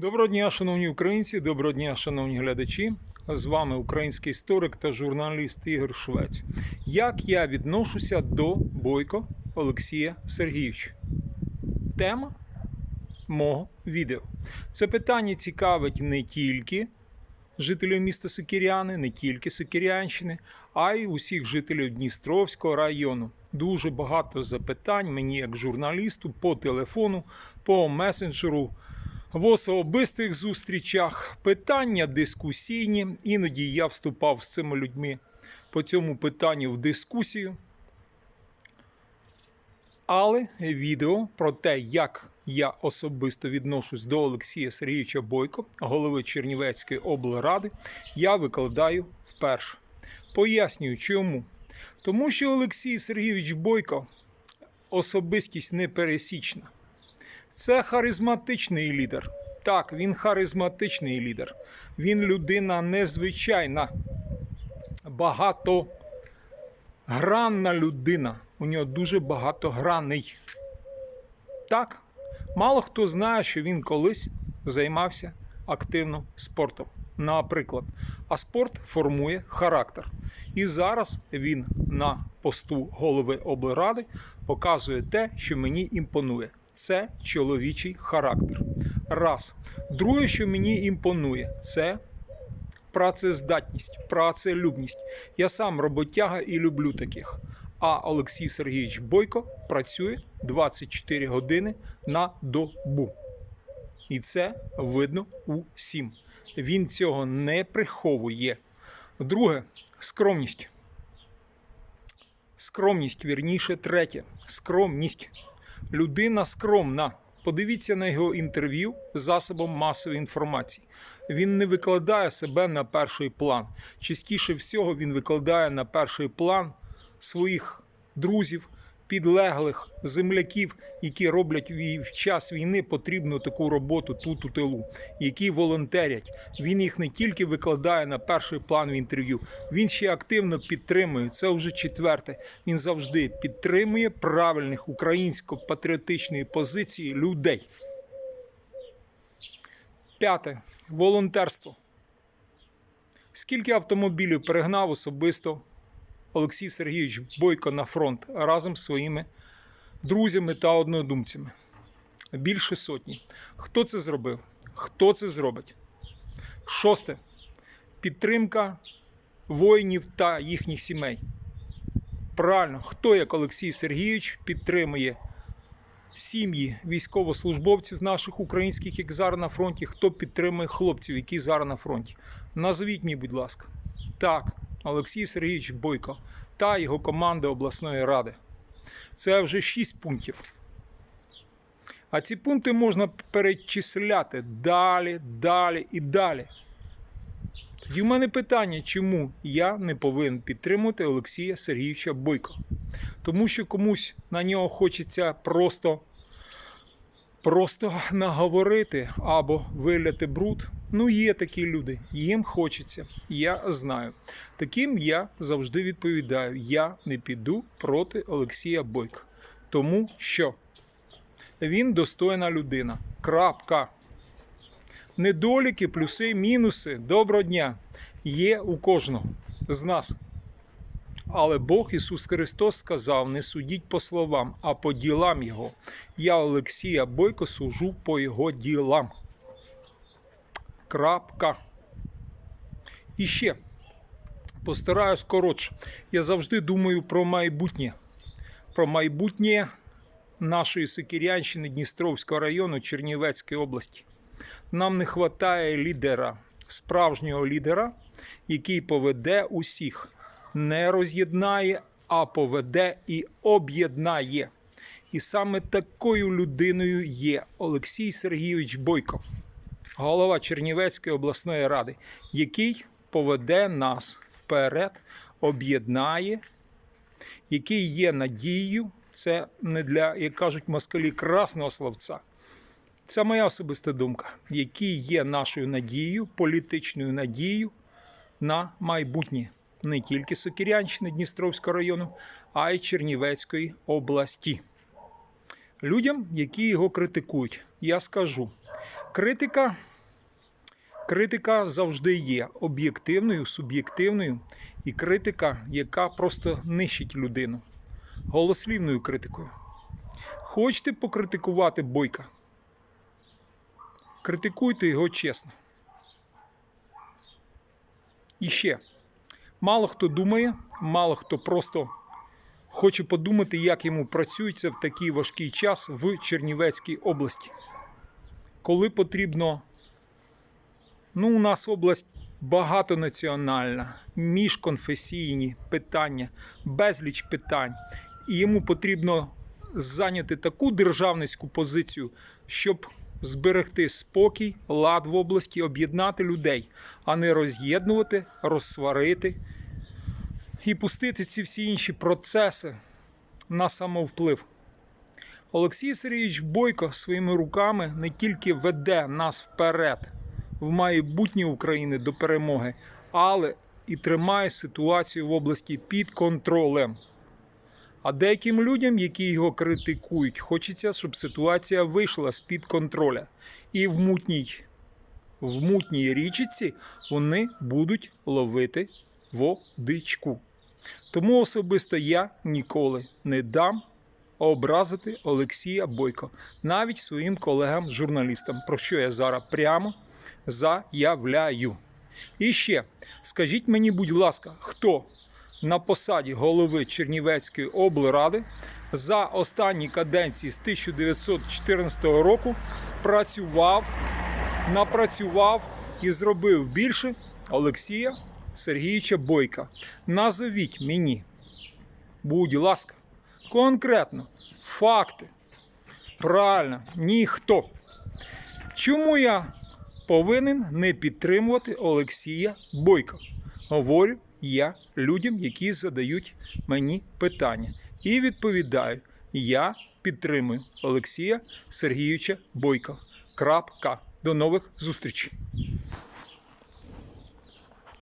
Доброго дня, шановні українці, доброго дня, шановні глядачі. З вами український історик та журналіст Ігор Швець. Як я відношуся до Бойко Олексія Сергійовича? Тема мого відео. Це питання цікавить не тільки жителів міста Сокіряни, не тільки Сокірянщини, а й усіх жителів Дністровського району. Дуже багато запитань мені, як журналісту, по телефону, по месенджеру в особистих зустрічах, питання дискусійні. Іноді я вступав з цими людьми по цьому питанню в дискусію. Але відео про те, як я особисто відношусь до Олексія Сергійовича Бойко, голови Чернівецької облради, я викладаю вперше. Пояснюю, чому. Тому що Олексій Сергійович Бойко особистість непересічна. Це харизматичний лідер. Так, він харизматичний лідер. Він людина незвичайна, багатогранна людина. У нього дуже багатогранний. Так, мало хто знає, що він колись займався активно спортом. Наприклад, а спорт формує характер. І зараз він на посту голови облради показує те, що мені імпонує. Це чоловічий характер. Раз. Друге, що мені імпонує, це працездатність, працелюбність. Я сам роботяга і люблю таких. А Олексій Сергійович Бойко працює 24 години на добу. І це видно усім. Він цього не приховує. Друге, скромність. Скромність, вірніше, третє. Скромність. Людина скромна. Подивіться на його інтерв'ю засобом масової інформації. Він не викладає себе на перший план. Частіше всього він викладає на перший план своїх друзів, підлеглих, земляків, які роблять в час війни потрібну таку роботу тут у тилу, які волонтерять. Він їх не тільки викладає на перший план в інтерв'ю, він ще активно підтримує. Це вже четверте. Він завжди підтримує правильних українсько-патріотичної позиції людей. П'яте волонтерство. Скільки автомобілів перегнав особисто Олексій Сергійович Бойко на фронт разом з своїми друзями та однодумцями? Більше сотні. Хто це зробив? Хто це зробить? Шосте. Підтримка воїнів та їхніх сімей. Правильно, хто як Олексій Сергійович підтримує сім'ї військовослужбовців наших українських, як зараз на фронті, хто підтримує хлопців, які зараз на фронті. Назвіть мені, будь ласка. Так, Олексій Сергійович Бойко та його команда обласної ради. Це вже шість пунктів. А ці пункти можна перечисляти далі, далі і далі. Тоді в мене питання, чому я не повинен підтримувати Олексія Сергійовича Бойко? Тому що комусь на нього хочеться просто, просто наговорити або виляти бруд. Ну, є такі люди, їм хочеться, я знаю. Таким я завжди відповідаю: я не піду проти Олексія Бойка. Тому що він достойна людина. Крапка. Недоліки, плюси, мінуси. Доброго дня. Є у кожного з нас. Але Бог Ісус Христос сказав: не судіть по словам, а по ділам Його. Я Олексія Бойко сужу по Його ділам. Крапка. І ще постараюсь коротше. Я завжди думаю про майбутнє. Про майбутнє нашої Сокирянщини Дністровського району Чернівецької області. Нам не вистачає лідера, справжнього лідера, який поведе усіх, не роз'єднає, а поведе і об'єднає. І саме такою людиною є Олексій Сергійович Бойко, голова Чернівецької обласної ради, який поведе нас вперед, об'єднає, який є надією. Це не для, як кажуть москалі, красного словця. Це моя особиста думка, який є нашою надією, політичною надією на майбутнє не тільки Сокирянщини Дністровського району, а й Чернівецької області. Людям, які його критикують, я скажу: критика Критика завжди є об'єктивною, суб'єктивною, і критика, яка просто нищить людину. Голослівною критикою. Хочете покритикувати бойка? Критикуйте його чесно. І ще мало хто думає, мало хто просто хоче подумати, як йому працюється в такий важкий час в Чернівецькій області. Коли потрібно, ну, у нас область багатонаціональна, міжконфесійні питання, безліч питань. І йому потрібно зайняти таку державницьку позицію, щоб зберегти спокій, лад в області, об'єднати людей, а не роз'єднувати, розсварити і пустити ці всі інші процеси на самовплив. Олексій Сергійович Бойко своїми руками не тільки веде нас вперед в майбутнє України до перемоги, але і тримає ситуацію в області під контролем. А деяким людям, які його критикують, хочеться, щоб ситуація вийшла з-під контроля. І в мутній, в мутній річці вони будуть ловити водичку. Тому особисто я ніколи не дам образити Олексія Бойко, навіть своїм колегам-журналістам, про що я зараз прямо заявляю. І ще скажіть мені, будь ласка, хто на посаді голови Чернівецької облради за останні каденції з 1914 року працював, напрацював і зробив більше Олексія Сергійовича Бойка. Назовіть мені, будь ласка, конкретно факти. Правильно, ніхто. Чому я повинен не підтримувати Олексія Бойка? Говорю я людям, які задають мені питання. І відповідаю: я підтримую Олексія Сергійовича Бойка. Крапка. До нових зустрічей.